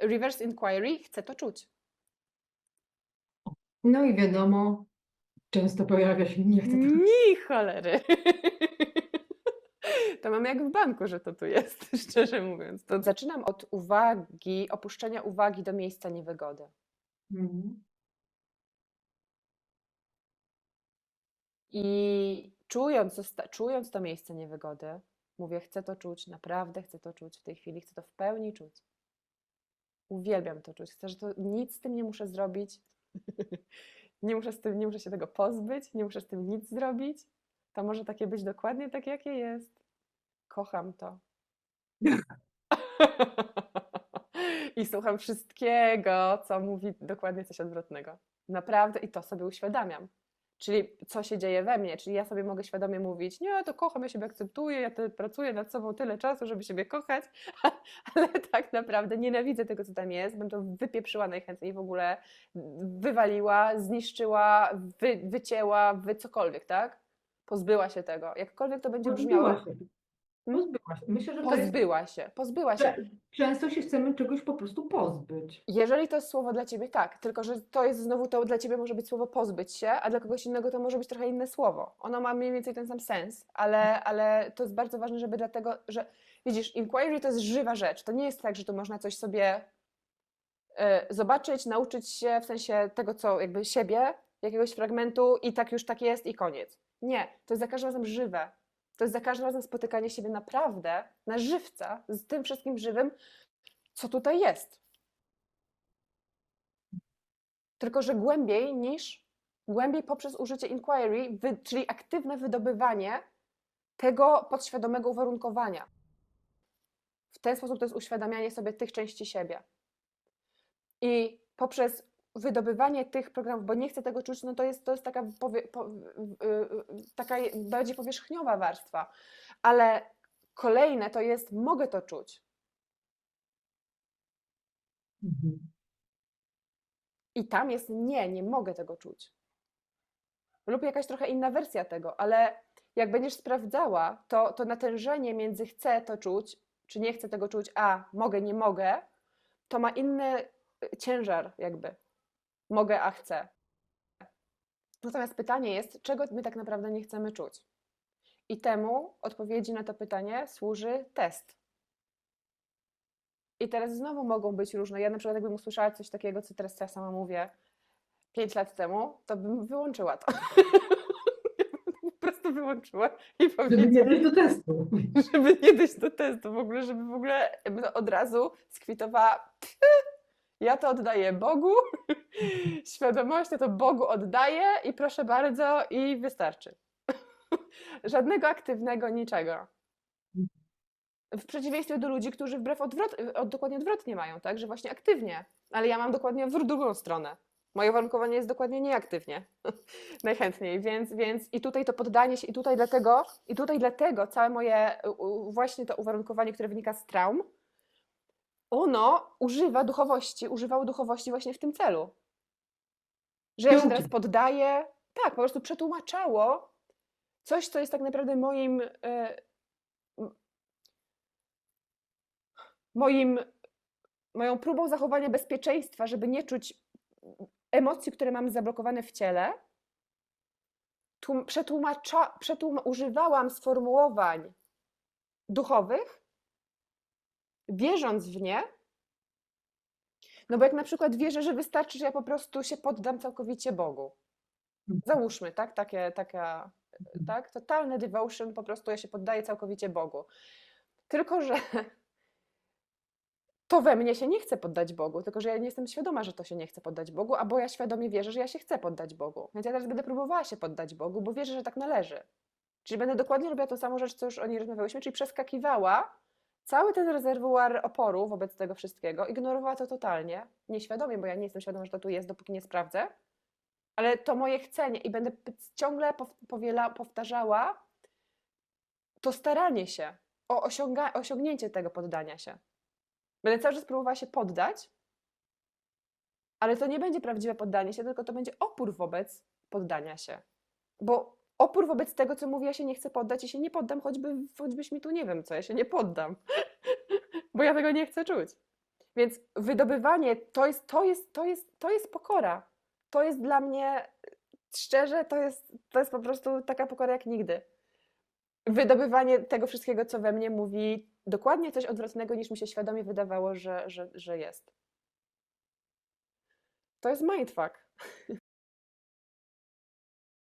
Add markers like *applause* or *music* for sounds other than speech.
reverse inquiry chcę to czuć. No i wiadomo, często pojawia się nie chcę tego. Ni cholery. *laughs* To mamy jak w banku, że to tu jest, *laughs* szczerze mówiąc. To zaczynam od uwagi, opuszczenia uwagi do miejsca niewygody. Mhm. I czując, zosta- czując to miejsce niewygody, mówię, chcę to czuć, naprawdę chcę to czuć w tej chwili, chcę to w pełni czuć. Uwielbiam to czuć. Chcę, że to nic z tym nie muszę zrobić. *laughs* nie, muszę z tym, nie muszę się tego pozbyć, nie muszę z tym nic zrobić. To może takie być dokładnie tak, jakie jest. Kocham to. *laughs* I słucham wszystkiego, co mówi dokładnie coś odwrotnego. Naprawdę i to sobie uświadamiam. Czyli co się dzieje we mnie, czyli ja sobie mogę świadomie mówić, nie, to kocham, ja siebie akceptuję, ja pracuję nad sobą tyle czasu, żeby siebie kochać, *laughs* ale tak naprawdę nienawidzę tego, co tam jest, bym to wypieprzyła najchętniej w ogóle, wywaliła, zniszczyła, wy, wycięła, wy cokolwiek, tak? Pozbyła się tego. Jakkolwiek to będzie brzmiało. Pozbyła się. Pozbyła się. Myślę, że to jest... Pozbyła się, pozbyła się. Często się chcemy czegoś po prostu pozbyć. Jeżeli to jest słowo dla ciebie, tak, tylko że to jest znowu to dla ciebie może być słowo pozbyć się, a dla kogoś innego to może być trochę inne słowo. Ono ma mniej więcej ten sam sens, ale, ale to jest bardzo ważne, żeby dlatego, że widzisz, inquiry to jest żywa rzecz. To nie jest tak, że tu można coś sobie e, zobaczyć, nauczyć się w sensie tego, co jakby siebie, jakiegoś fragmentu i tak już tak jest i koniec. Nie, to jest za każdym razem żywe. To jest za każdym razem spotykanie siebie naprawdę na żywca z tym wszystkim żywym, co tutaj jest. Tylko, że głębiej niż głębiej poprzez użycie inquiry, wy, czyli aktywne wydobywanie tego podświadomego uwarunkowania. W ten sposób to jest uświadamianie sobie tych części siebie. I poprzez wydobywanie tych programów, bo nie chcę tego czuć, no to jest, to jest taka, powie, po, taka bardziej powierzchniowa warstwa. Ale kolejne to jest, mogę to czuć. Mhm. I tam jest nie, nie mogę tego czuć. Lub jakaś trochę inna wersja tego, ale jak będziesz sprawdzała, to, to natężenie między chcę to czuć, czy nie chcę tego czuć, a mogę, nie mogę, to ma inny ciężar, jakby. Mogę, a chcę. Natomiast pytanie jest, czego my tak naprawdę nie chcemy czuć? I temu odpowiedzi na to pytanie służy test. I teraz znowu mogą być różne. Ja na przykład jakbym usłyszała coś takiego, co teraz ja sama mówię 5 lat temu, to bym wyłączyła to. *laughs* po prostu wyłączyła i Żeby powiedziała, nie dojść do testu. żeby nie dojść do testu w ogóle, żeby w ogóle od razu skwitowała "Pff, ja to oddaję Bogu, *laughs* świadomość ja to Bogu oddaję i proszę bardzo i wystarczy. *laughs* Żadnego aktywnego niczego. W przeciwieństwie do ludzi, którzy wbrew odwrot, od, dokładnie odwrotnie mają, tak, że właśnie aktywnie, ale ja mam dokładnie w drugą stronę. Moje warunkowanie jest dokładnie nieaktywnie. *laughs* Najchętniej, więc, więc i tutaj to poddanie się, i tutaj dlatego, i tutaj dlatego całe moje właśnie to uwarunkowanie, które wynika z traum, ono używa duchowości, używało duchowości właśnie w tym celu. Że ja się teraz poddaję, tak, po prostu przetłumaczało coś, co jest tak naprawdę moim, e, moim, moją próbą zachowania bezpieczeństwa, żeby nie czuć emocji, które mam zablokowane w ciele. Tłum- Przetłumacza, przetłum- używałam sformułowań duchowych, wierząc w nie, no bo jak na przykład wierzę, że wystarczy, że ja po prostu się poddam całkowicie Bogu. Załóżmy, tak? Takie, taka, tak? Totalny devotion, po prostu ja się poddaję całkowicie Bogu. Tylko, że to we mnie się nie chce poddać Bogu, tylko że ja nie jestem świadoma, że to się nie chce poddać Bogu, albo ja świadomie wierzę, że ja się chcę poddać Bogu. Więc ja teraz będę próbowała się poddać Bogu, bo wierzę, że tak należy. Czyli będę dokładnie robiła tą samą rzecz, co już o niej rozmawiałyśmy, czyli przeskakiwała cały ten rezerwuar oporu wobec tego wszystkiego, ignorowała to totalnie, nieświadomie, bo ja nie jestem świadoma, że to tu jest, dopóki nie sprawdzę, ale to moje chcenie i będę ciągle pow- powiela, powtarzała to staranie się o osiąga, osiągnięcie tego poddania się. Będę cały czas próbowała się poddać, ale to nie będzie prawdziwe poddanie się, tylko to będzie opór wobec poddania się. Bo opór wobec tego, co mówi, ja się nie chcę poddać i się nie poddam, choćby, choćbyś mi tu nie wiem co, ja się nie poddam. *laughs* Bo ja tego nie chcę czuć. Więc wydobywanie to jest, to jest, to jest, to jest pokora. To jest dla mnie, szczerze, to jest, to jest po prostu taka pokora jak nigdy. Wydobywanie tego wszystkiego, co we mnie mówi dokładnie coś odwrotnego, niż mi się świadomie wydawało, że, że, że jest. To jest mindfuck. *laughs*